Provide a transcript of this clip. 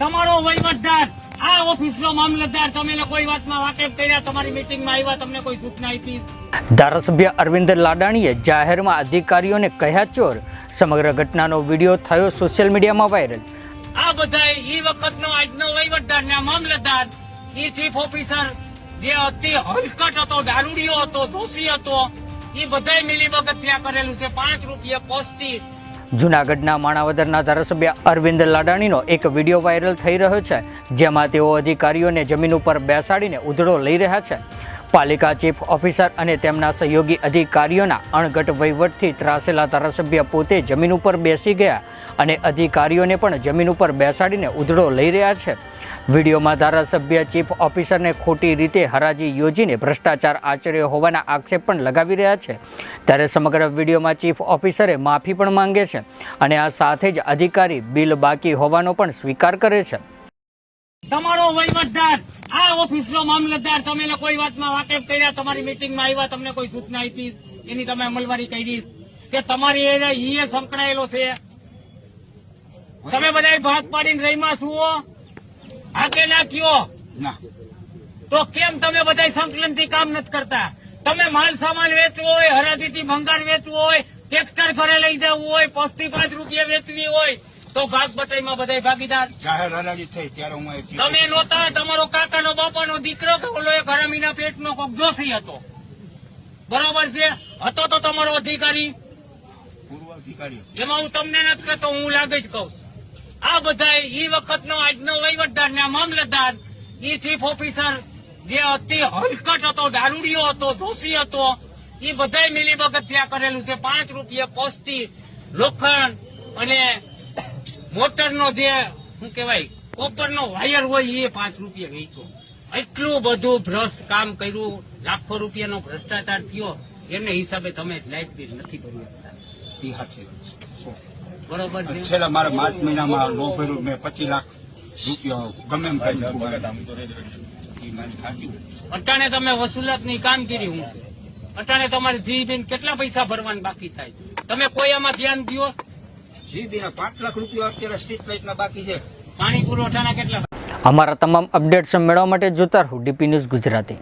તમારો વહીવટદાર આ ઓફિસનો મામલતદાર તમે કોઈ વાતમાં વાકેફ કર્યા? તમારી મીટિંગમાં આવ્યા તમને કોઈ સૂચના આપી? ધારાસભ્ય અરવિંદ લાડાણીએ જાહેરમાં અધિકારીઓને કહ્યા ચોર. સમગ્ર ઘટનાનો વીડિયો થયો સોશિયલ મીડિયામાં વાયરલ આ બધા એ વખતનો આજનો વહીવટદાર ને મામલતદાર એ ચીફ ઓફિસર જે અતિ હલકટ હતો દારૂડિયો હતો દોષી હતો એ બધાય મિલીભગત ત્યાં કરેલું છે. પાંચ રૂપિયા પોસ્ટી જૂનાગઢના માણાવદરના ધારાસભ્ય અરવિંદ લાડાણીનો એક વીડિયો વાયરલ થઈ રહ્યો છે, જેમાં તેઓ અધિકારીઓને જમીન ઉપર બેસાડીને ઉધડો લઈ રહ્યા છે. પાલિકા ચીફ ઓફિસર અને તેમના સહયોગી અધિકારીઓના અણઘટ વહીવટથી ત્રાસેલા ધારાસભ્ય પોતે જમીન ઉપર બેસી ગયા અને અધિકારીઓને પણ જમીન ઉપર બેસાડીને ઉધડો લઈ રહ્યા છે. વિડીયોમાં ધારાસભ્ય, ચીફ ઓફિસરને ખોટી રીતે હરાજી યોજીને ભ્રષ્ટાચાર આચર્યો હોવાના આક્ષેપ પણ લગાવી રહ્યા છે. ત્યારે સમગ્ર વિડીયોમાં ચીફ ઓફિસરે માફી પણ માંગે છે અને આ સાથે જ અધિકારી બિલ બાકી હોવાનો પણ સ્વીકાર કરે છે. તમારો વહીવટદાર, આ ઓફિસનો મામલતદાર, તમે કોઈ વાતમાં વાકેફ કર્યા? તમારી મીટિંગમાં આવ્યા, તમને કોઈ સૂચના આપી? એની તમે અમલવારી કરી કે તમારી એ ઈએ સંકળાયેલો છે? તમે બધા ભાગ પાડીને રહીમાં છુઓ આગે નાખ્યો ના. તો કેમ તમે બધા સંકલનથી કામ નથી કરતા? તમે માલ સામાન વેચવો હોય હરાજીથી ભંગાર વેચવું હોય ટ્રેક્ટર ઘરે લઈ જવું હોય પસ્તી પાંચ રૂપિયા વેચવી હોય તો ભાગ બટાઈમાં બધા ભાગીદાર. જાહેર હરાજી થઈ ત્યારે હું તમે નહોતા તમારો કાકાનો બાપાનો દીકરો કે ઓલો એક પેટ પેટનો કોક જોશી હતો? બરોબર છે? હતો તો તમારો અધિકારી. પૂર્વ અધિકારી. એમાં હું તમને નથી કહેતો હું લાગે જ કહું છું. આ બધા ઈ વખતનો આજનો વહીવટદાર ને મામલતદાર, ઈ ચીફ ઓફિસર જે અતિ હલકટ હતો, દારૂડિયો હતો, દોષી હતો, ઈ બધાય મિલી ત્યાં કરેલું છે. પાંચ રૂપિયા પોસ્ટી, લોખંડ અને મોટરનો જે, શું કહેવાય, કોપરનો વાયર હોય એ પાંચ રૂપિયા વેચ્યો. એટલું બધું ભ્રષ્ટ કામ કર્યું. લાખો રૂપિયાનો ભ્રષ્ટાચાર થયો. એને હિસાબે તમે લાઇટ બિલ નથી ભરી શકતા એ હાથે બરોબર છે. છેલ્લા મારા માર્ચ મહિનામાં લો ભર્યું મેં પચીસ લાખ રૂપિયા ગમે એમ કરી અટાણે તમે વસૂલાતની કામગીરી હું છે. અટાણે તમારે જીબીન કેટલા પૈસા ભરવાના બાકી થાય? તમે કોઈ આમાં ધ્યાન દો જીબીના પાંચ લાખ રૂપિયા અત્યારે સ્ટ્રીટ લાઇટના બાકી છે. પાણી પુરવઠાના કેટલા? અમારા તમામ અપડેટ્સ મેળવવા માટે જોતા રહો ડીપી ન્યૂઝ ગુજરાતી.